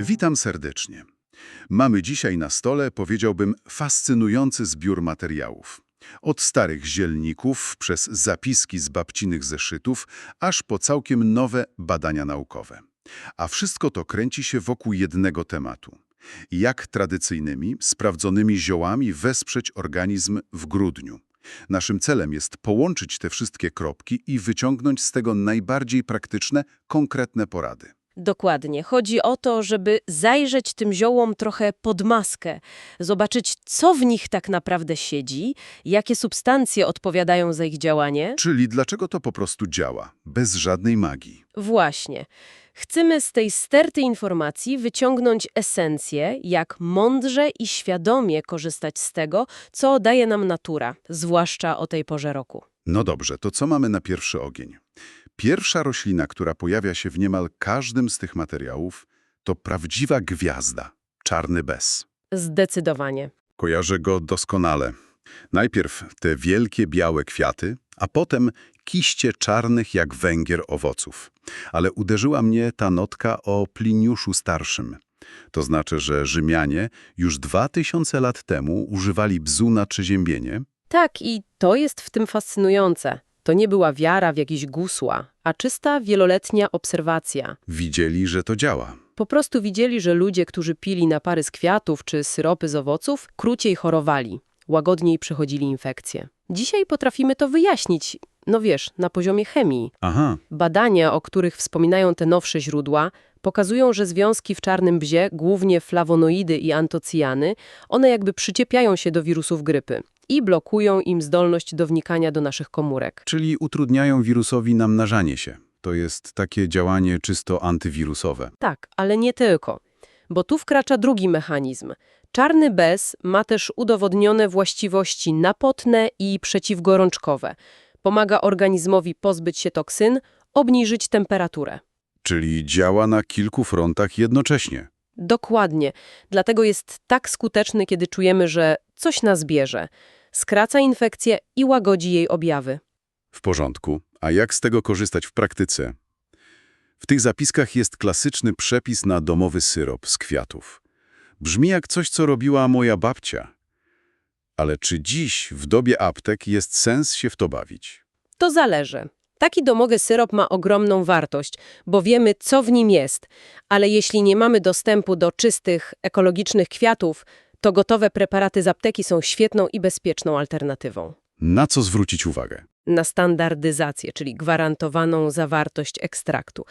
Witam serdecznie. Mamy dzisiaj na stole, powiedziałbym, fascynujący zbiór materiałów. Od starych zielników, przez zapiski z babcinych zeszytów, aż po całkiem nowe badania naukowe. A wszystko to kręci się wokół jednego tematu. Jak tradycyjnymi, sprawdzonymi ziołami wesprzeć organizm w grudniu. Naszym celem jest połączyć te wszystkie kropki i wyciągnąć z tego najbardziej praktyczne, konkretne porady. Dokładnie. Chodzi o to, żeby zajrzeć tym ziołom trochę pod maskę, zobaczyć, co w nich tak naprawdę siedzi, jakie substancje odpowiadają za ich działanie. Czyli dlaczego to po prostu działa, bez żadnej magii. Właśnie. Chcemy z tej sterty informacji wyciągnąć esencję, jak mądrze i świadomie korzystać z tego, co daje nam natura, zwłaszcza o tej porze roku. No dobrze, to co mamy na pierwszy ogień? Pierwsza roślina, która pojawia się w niemal każdym z tych materiałów, to prawdziwa gwiazda, czarny bez. Zdecydowanie. Kojarzę go doskonale. Najpierw te wielkie białe kwiaty, a potem kiście czarnych jak węgier owoców. Ale uderzyła mnie ta notka o Pliniuszu Starszym. To znaczy, że Rzymianie już dwa tysiące lat temu używali bzu na przeziębienie, Tak, i to jest w tym fascynujące. To nie była wiara w jakieś gusła, a czysta wieloletnia obserwacja. widzieli, że to działa. Po prostu widzieli, że ludzie, którzy pili napary z kwiatów czy syropy z owoców, króciej chorowali, łagodniej przechodzili infekcje. Dzisiaj potrafimy to wyjaśnić, no wiesz, na poziomie chemii. Aha, Badania, o których wspominają te nowsze źródła, pokazują, że związki w czarnym bzie, głównie flawonoidy i antocyjany, one jakby przyczepiają się do wirusów grypy i blokują im zdolność do wnikania do naszych komórek. czyli utrudniają wirusowi namnażanie się. To jest takie działanie czysto antywirusowe. Tak, ale nie tylko, bo tu wkracza drugi mechanizm. Czarny bez ma też udowodnione właściwości napotne i przeciwgorączkowe. Pomaga organizmowi pozbyć się toksyn, obniżyć temperaturę. Czyli działa na kilku frontach jednocześnie. Dokładnie. Dlatego jest tak skuteczny, kiedy czujemy, że coś nas bierze. Skraca infekcję i łagodzi jej objawy. W porządku. A jak z tego korzystać w praktyce? W tych zapiskach jest klasyczny przepis na domowy syrop z kwiatów. Brzmi jak coś, co robiła moja babcia. Ale czy dziś, w dobie aptek, jest sens się w to bawić? To zależy. Taki domowy syrop ma ogromną wartość, bo wiemy, co w nim jest. Ale jeśli nie mamy dostępu do czystych, ekologicznych kwiatów, to gotowe preparaty z apteki są świetną i bezpieczną alternatywą. Na co zwrócić uwagę? Na standardyzację, czyli gwarantowaną zawartość ekstraktu.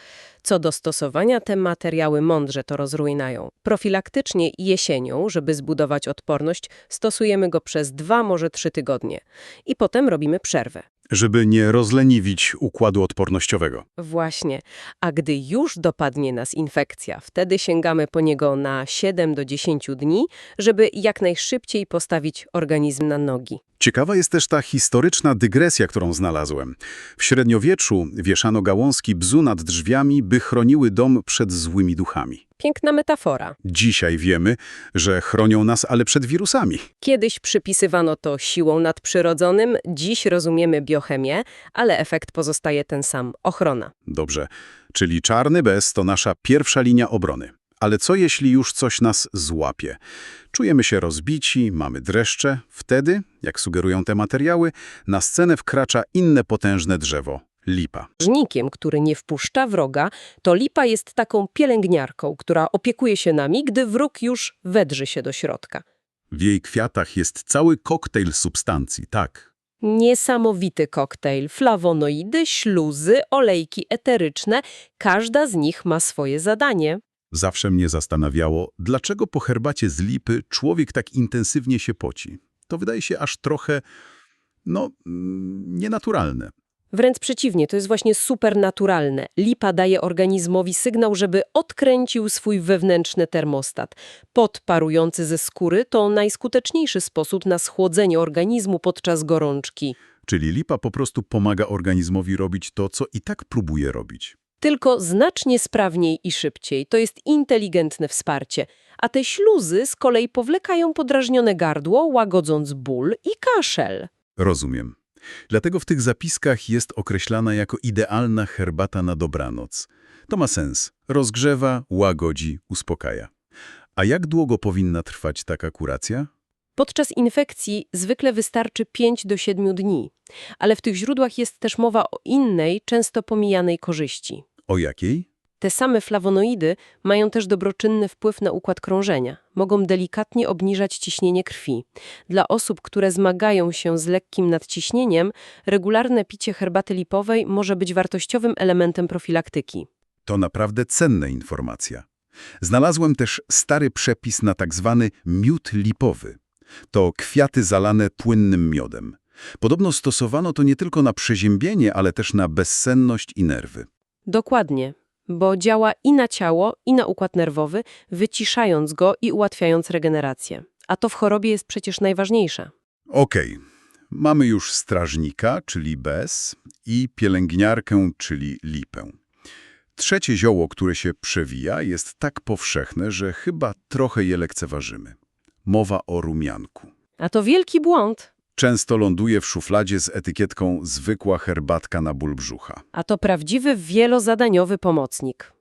Co do stosowania, te materiały mądrze to rozruinają. Profilaktycznie jesienią, żeby zbudować odporność, stosujemy go przez dwa, może trzy tygodnie. I potem robimy przerwę. Żeby nie rozleniwić układu odpornościowego. Właśnie. A gdy już dopadnie nas infekcja, wtedy sięgamy po niego na 7 do 10 dni, żeby jak najszybciej postawić organizm na nogi. Ciekawa jest też ta historyczna dygresja, którą znalazłem. W średniowieczu wieszano gałązki bzu nad drzwiami, by chroniły dom przed złymi duchami. Piękna metafora. Dzisiaj wiemy, że chronią nas, ale przed wirusami. Kiedyś przypisywano to siłą nadprzyrodzonym, dziś rozumiemy biochemię, ale efekt pozostaje ten sam – ochrona. Dobrze, czyli czarny bez to nasza pierwsza linia obrony. Ale co jeśli już coś nas złapie? Czujemy się rozbici, mamy dreszcze. Wtedy, jak sugerują te materiały, na scenę wkracza inne potężne drzewo – lipa. Żnikiem, który nie wpuszcza wroga, to lipa jest taką pielęgniarką, która opiekuje się nami, gdy wróg już wedrzy się do środka. W jej kwiatach jest cały koktajl substancji, tak. Niesamowity koktajl, flawonoidy, śluzy, olejki eteryczne, każda z nich ma swoje zadanie. Zawsze mnie zastanawiało, dlaczego po herbacie z lipy człowiek tak intensywnie się poci. To wydaje się aż trochę, no, mm, nienaturalne. Wręcz przeciwnie, to jest właśnie supernaturalne. Lipa daje organizmowi sygnał, żeby odkręcił swój wewnętrzny termostat. Pot parujący ze skóry to najskuteczniejszy sposób na schłodzenie organizmu podczas gorączki. Czyli lipa po prostu pomaga organizmowi robić to, co i tak próbuje robić. Tylko znacznie sprawniej i szybciej. To jest inteligentne wsparcie. A te śluzy z kolei powlekają podrażnione gardło, łagodząc ból i kaszel. Rozumiem. Dlatego w tych zapiskach jest określana jako idealna herbata na dobranoc. To ma sens. Rozgrzewa, łagodzi, uspokaja. A jak długo powinna trwać taka kuracja? Podczas infekcji zwykle wystarczy 5 do 7 dni, ale w tych źródłach jest też mowa o innej, często pomijanej korzyści. O jakiej? Te same flawonoidy mają też dobroczynny wpływ na układ krążenia. Mogą delikatnie obniżać ciśnienie krwi. Dla osób, które zmagają się z lekkim nadciśnieniem, regularne picie herbaty lipowej może być wartościowym elementem profilaktyki. To naprawdę cenna informacja. Znalazłem też stary przepis na tak zwany miód lipowy. To kwiaty zalane płynnym miodem. Podobno stosowano to nie tylko na przeziębienie, ale też na bezsenność i nerwy. Dokładnie, bo działa i na ciało, i na układ nerwowy, wyciszając go i ułatwiając regenerację. A to w chorobie jest przecież najważniejsze. Okej, mamy już strażnika, czyli bez, i pielęgniarkę, czyli lipę. Trzecie zioło, które się przewija, jest tak powszechne, że chyba trochę je lekceważymy. Mowa o rumianku. A to wielki błąd. Często ląduje w szufladzie z etykietką zwykła herbatka na ból brzucha. A to prawdziwy wielozadaniowy pomocnik.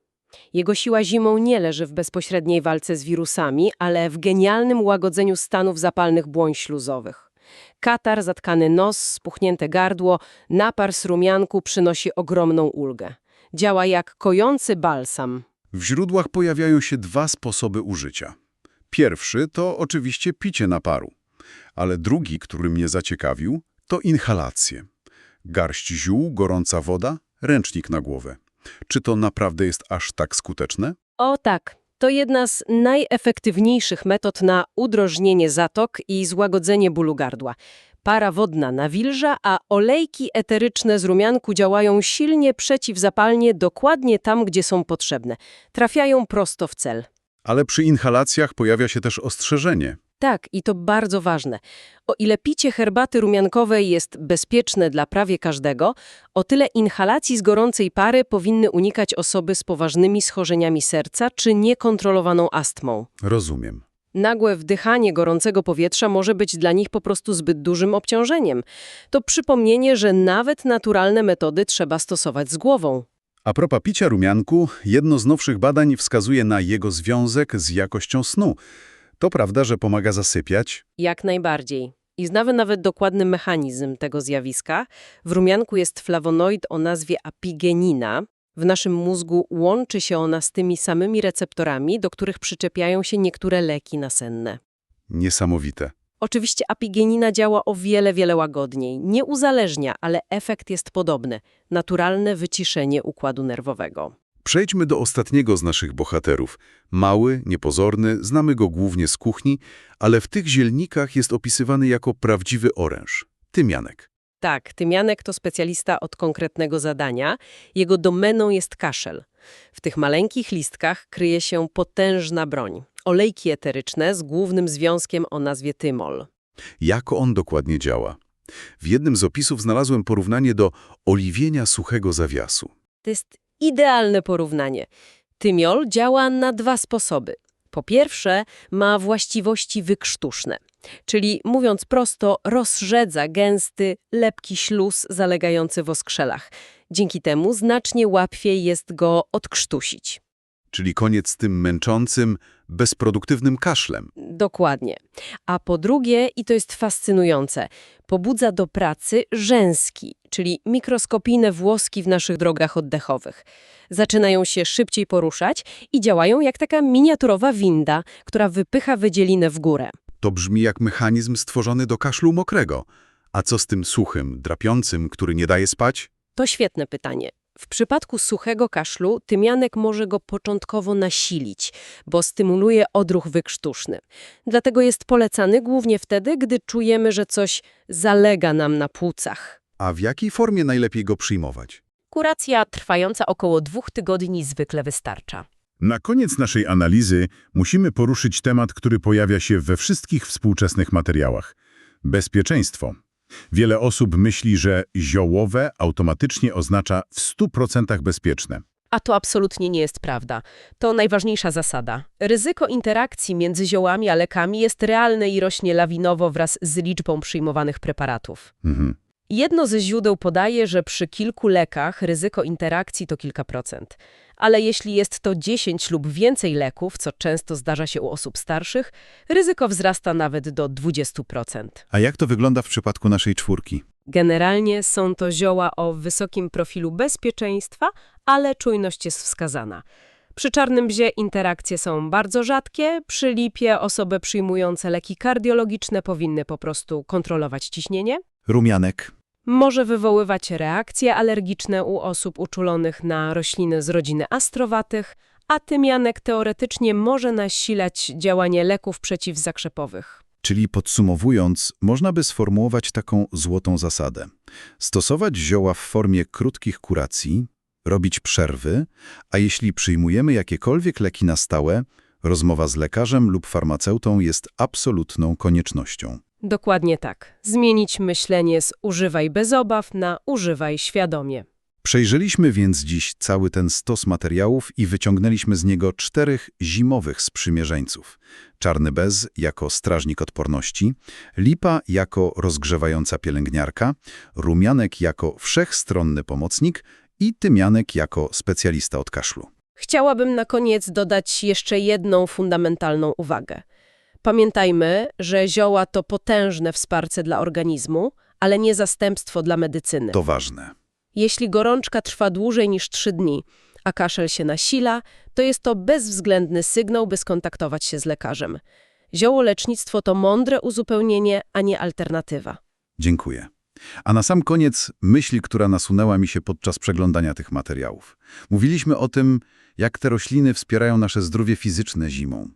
Jego siła zimą nie leży w bezpośredniej walce z wirusami, ale w genialnym łagodzeniu stanów zapalnych błoń śluzowych. Katar, zatkany nos, spuchnięte gardło, napar z rumianku przynosi ogromną ulgę. Działa jak kojący balsam. W źródłach pojawiają się dwa sposoby użycia. Pierwszy to oczywiście picie naparu, ale drugi, który mnie zaciekawił, to inhalacje. Garść ziół, gorąca woda, ręcznik na głowę. Czy to naprawdę jest aż tak skuteczne? O tak, to jedna z najefektywniejszych metod na udrożnienie zatok i złagodzenie bólu gardła. Para wodna nawilża, a olejki eteryczne z rumianku działają silnie przeciwzapalnie dokładnie tam, gdzie są potrzebne. Trafiają prosto w cel. Ale przy inhalacjach pojawia się też ostrzeżenie. Tak, i to bardzo ważne. O ile picie herbaty rumiankowej jest bezpieczne dla prawie każdego, o tyle inhalacji z gorącej pary powinny unikać osoby z poważnymi schorzeniami serca czy niekontrolowaną astmą. Rozumiem. Nagłe wdychanie gorącego powietrza może być dla nich po prostu zbyt dużym obciążeniem. To przypomnienie, że nawet naturalne metody trzeba stosować z głową. A propos picia rumianku, jedno z nowszych badań wskazuje na jego związek z jakością snu. To prawda, że pomaga zasypiać? Jak najbardziej. I znamy nawet dokładny mechanizm tego zjawiska. W rumianku jest flawonoid o nazwie apigenina. W naszym mózgu łączy się ona z tymi samymi receptorami, do których przyczepiają się niektóre leki nasenne. Niesamowite. Oczywiście apigenina działa o wiele, wiele łagodniej. Nie uzależnia, ale efekt jest podobny. Naturalne wyciszenie układu nerwowego. Przejdźmy do ostatniego z naszych bohaterów. Mały, niepozorny, znamy go głównie z kuchni, ale w tych zielnikach jest opisywany jako prawdziwy oręż. Tymianek. Tak, tymianek to specjalista od konkretnego zadania. Jego domeną jest kaszel. W tych maleńkich listkach kryje się potężna broń. Olejki eteryczne z głównym związkiem o nazwie tymol. Jak on dokładnie działa? W jednym z opisów znalazłem porównanie do oliwienia suchego zawiasu. To jest idealne porównanie. Tymiol działa na dwa sposoby. Po pierwsze, ma właściwości wykrztuszne, czyli mówiąc prosto, rozrzedza gęsty, lepki śluz zalegający w oskrzelach. Dzięki temu znacznie łatwiej jest go odkrztusić. Czyli koniec z tym męczącym, bezproduktywnym kaszlem. Dokładnie. A po drugie, i to jest fascynujące, pobudza do pracy rzęski, czyli mikroskopijne włoski w naszych drogach oddechowych. Zaczynają się szybciej poruszać i działają jak taka miniaturowa winda, która wypycha wydzielinę w górę. To brzmi jak mechanizm stworzony do kaszlu mokrego. A co z tym suchym, drapiącym, który nie daje spać? To świetne pytanie. W przypadku suchego kaszlu tymianek może go początkowo nasilić, bo stymuluje odruch wykrztuszny. Dlatego jest polecany głównie wtedy, gdy czujemy, że coś zalega nam na płucach. A w jakiej formie najlepiej go przyjmować? Kuracja trwająca około dwóch tygodni zwykle wystarcza. Na koniec naszej analizy musimy poruszyć temat, który pojawia się we wszystkich współczesnych materiałach. Bezpieczeństwo. Wiele osób myśli, że ziołowe automatycznie oznacza w 100% bezpieczne. A to absolutnie nie jest prawda. To najważniejsza zasada. Ryzyko interakcji między ziołami a lekami jest realne i rośnie lawinowo wraz z liczbą przyjmowanych preparatów. Mhm. Jedno ze źródeł podaje, że przy kilku lekach ryzyko interakcji to kilka procent. Ale jeśli jest to 10 lub więcej leków, co często zdarza się u osób starszych, ryzyko wzrasta nawet do 20%. A jak to wygląda w przypadku naszej czwórki? Generalnie są to zioła o wysokim profilu bezpieczeństwa, ale czujność jest wskazana. Przy czarnym bzie interakcje są bardzo rzadkie, przy lipie osoby przyjmujące leki kardiologiczne powinny po prostu kontrolować ciśnienie. Rumianek. Może wywoływać reakcje alergiczne u osób uczulonych na rośliny z rodziny astrowatych, a tymianek teoretycznie może nasilać działanie leków przeciwzakrzepowych. Czyli podsumowując, można by sformułować taką złotą zasadę. Stosować zioła w formie krótkich kuracji, robić przerwy, a jeśli przyjmujemy jakiekolwiek leki na stałe, rozmowa z lekarzem lub farmaceutą jest absolutną koniecznością. Dokładnie tak. Zmienić myślenie z używaj bez obaw na używaj świadomie. Przejrzeliśmy więc dziś cały ten stos materiałów i wyciągnęliśmy z niego czterech zimowych sprzymierzeńców. Czarny bez jako strażnik odporności, lipa jako rozgrzewająca pielęgniarka, rumianek jako wszechstronny pomocnik i tymianek jako specjalista od kaszlu. Chciałabym na koniec dodać jeszcze jedną fundamentalną uwagę. Pamiętajmy, że zioła to potężne wsparcie dla organizmu, ale nie zastępstwo dla medycyny. To ważne. Jeśli gorączka trwa dłużej niż 3 dni, a kaszel się nasila, to jest to bezwzględny sygnał, by skontaktować się z lekarzem. Ziołolecznictwo to mądre uzupełnienie, a nie alternatywa. Dziękuję. A na sam koniec myśl, która nasunęła mi się podczas przeglądania tych materiałów. Mówiliśmy o tym, jak te rośliny wspierają nasze zdrowie fizyczne zimą.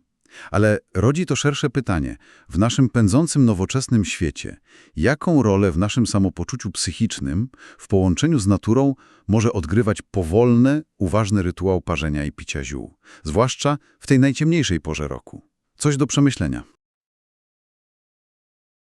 Ale rodzi to szersze pytanie. W naszym pędzącym nowoczesnym świecie, jaką rolę w naszym samopoczuciu psychicznym, w połączeniu z naturą, może odgrywać powolny, uważny rytuał parzenia i picia ziół, zwłaszcza w tej najciemniejszej porze roku? Coś do przemyślenia.